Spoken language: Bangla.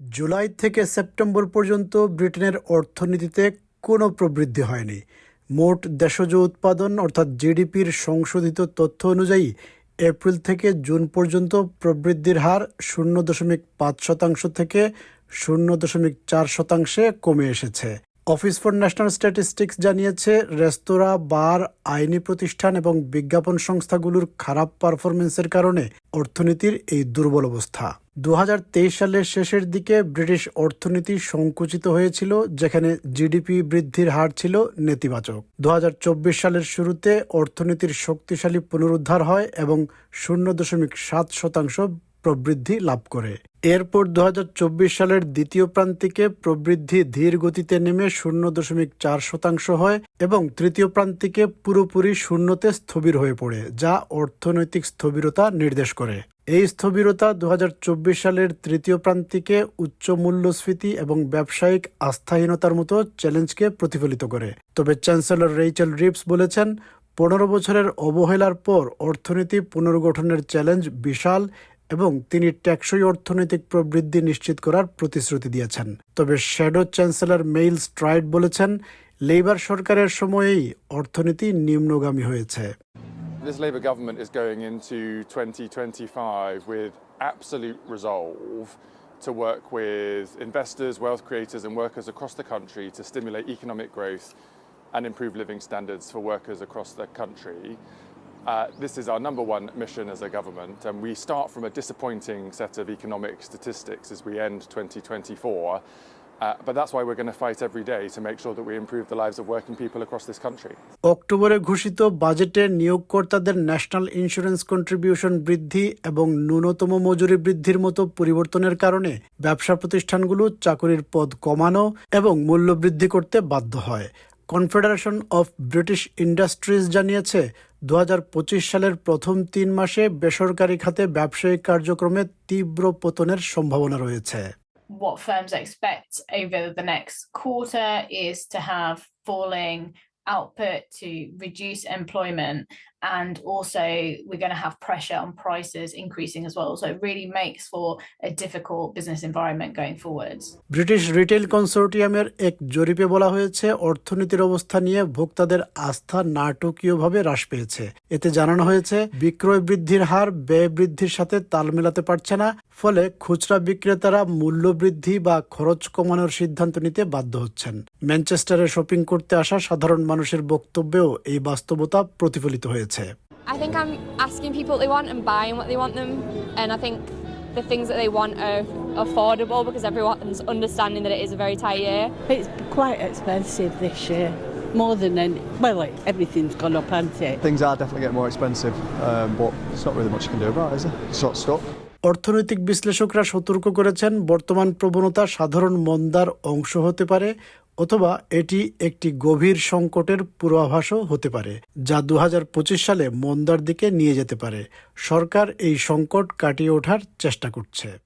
জুলাই থেকে সেপ্টেম্বর পর্যন্ত ব্রিটেনের অর্থনীতিতে কোনো প্রবৃদ্ধি হয়নি। মোট দেশজ উৎপাদন, অর্থাৎ জিডিপির সংশোধিত তথ্য অনুযায়ী, এপ্রিল থেকে জুন পর্যন্ত প্রবৃদ্ধির হার শূন্য দশমিক পাঁচ শতাংশ থেকে শূন্য দশমিক চার শতাংশে কমে এসেছে। অফিস ফর ন্যাশনাল স্ট্যাটিস্টিক্স জানিয়েছে, রেস্তোরাঁ, বার, আইনি প্রতিষ্ঠান এবং বিজ্ঞাপন সংস্থাগুলোর খারাপ পারফরমেন্সের কারণে অর্থনীতির এই দুর্বল অবস্থা। দু হাজার তেইশ সালের শেষের দিকে ব্রিটিশ অর্থনীতি সংকুচিত হয়েছিল, যেখানে জিডিপি বৃদ্ধির হার ছিল নেতিবাচক। দু হাজার চব্বিশ সালের শুরুতে অর্থনীতির শক্তিশালী পুনরুদ্ধার হয় এবং শূন্য দশমিক সাত শতাংশ প্রবৃদ্ধি লাভ করে। এরপর দু হাজার চব্বিশ সালের দ্বিতীয় প্রান্তিকে প্রবৃদ্ধি ধীর গতিতে নেমে শূন্য দশমিক চার শতাংশ হয় এবং তৃতীয় প্রান্তিকে পুরোপুরি শূন্যতে স্থবির হয়ে পড়ে, যা অর্থনৈতিক স্থবিরতা নির্দেশ করে। এই স্থবিরতা দু হাজার চব্বিশ সালের তৃতীয় প্রান্তিকে উচ্চ মূল্যস্ফীতি এবং ব্যবসায়িক আস্থাহীনতার মতো চ্যালেঞ্জকে প্রতিফলিত করে। তবে চ্যান্সেলর রেইচেল রিপস বলেছেন, পনেরো বছরের অবহেলার পর অর্থনীতি পুনর্গঠনের চ্যালেঞ্জ বিশাল এবং তিনি টেকসই অর্থনৈতিক প্রবৃদ্ধি নিশ্চিত করার প্রতিশ্রুতি দিয়েছেন তবে শ্যাডো চ্যান্সেলর মেইল স্ট্রাইড বলেছেন লেবার সরকারের সময়েই অর্থনীতি নিম্নগামী হয়েছে This Labour government is going into 2025 with absolute resolve to work with investors, wealth creators, and workers across the country to stimulate economic growth and improve living standards for workers across the country. Uh, this is our number one mission as a government, and we start from a disappointing set of economic statistics as we end 2024. Uh, but that's why we're going to fight every day to make sure that we improve the lives of working people across this country. অক্টোবরে ঘোষিত বাজেটে নিয়োগকর্তাদের ন্যাশনাল ইন্স্যুরেন্স কন্ট্রিবিউশন বৃদ্ধি এবং ন্যূনতম মজুরি বৃদ্ধির মতো পরিবর্তনের কারণে ব্যবসা প্রতিষ্ঠানগুলো চাকরির পদ কমানো এবং মূল্য বৃদ্ধি করতে বাধ্য হয় কনফেডারেশন অফ ব্রিটিশ ইন্ডাস্ট্রিজ জানিয়েছে দু হাজার পঁচিশ সালের প্রথম তিন মাসে বেসরকারি খাতে ব্যবসায়িক কার্যক্রমে তীব্র পতনের সম্ভাবনা রয়েছে what firms expect over the next quarter is to have falling output to reduce employment and also we're going to have pressure on prices increasing as well. So it really makes for a difficult business environment going forwards. British retail কনসোর্টিয়ামের এক জরিপে বলা হয়েছে, অর্থনীতির অবস্থা নিয়ে ভোক্তাদের আস্থা নাটকীয়ভাবে হ্রাস পেয়েছে। এতে জানানো হয়েছে, বিক্রয় বৃদ্ধির হার ব্যয় বৃদ্ধির সাথে তাল মেলাতে পারছে না, ফলে খুচরা বিক্রেতারা মূল্য বৃদ্ধি বা খরচ কমানোর সিদ্ধান্ত নিতে বাধ্য হচ্ছেন। ম্যানচেস্টারে শপিং করতে আসা সাধারণ মানুষের বক্তব্যেও এই বাস্তবতা প্রতিফলিত হয়েছে। I think I'm asking people what they want and buying what they want them, and I think the things that they want are affordable because everyone's understanding that it is a very tight year. It's quite expensive this year, more than any. Well, like, everything's gone up, hasn't it? Things are definitely getting more expensive, um, but there's not really much you can do about it, is there? It's not stuck. অর্থনৈতিক বিশ্লেষকরা সতর্ক করেছেন বর্তমান প্রবণতা সাধারণ মন্দার অংশ হতে পারে অথবা এটি একটি গভীর সংকটের পূর্বাভাসও হতে পারে, যা দু হাজার পঁচিশ সালে মন্দার দিকে নিয়ে যেতে পারে। সরকার এই সংকট কাটিয়ে ওঠার চেষ্টা করছে।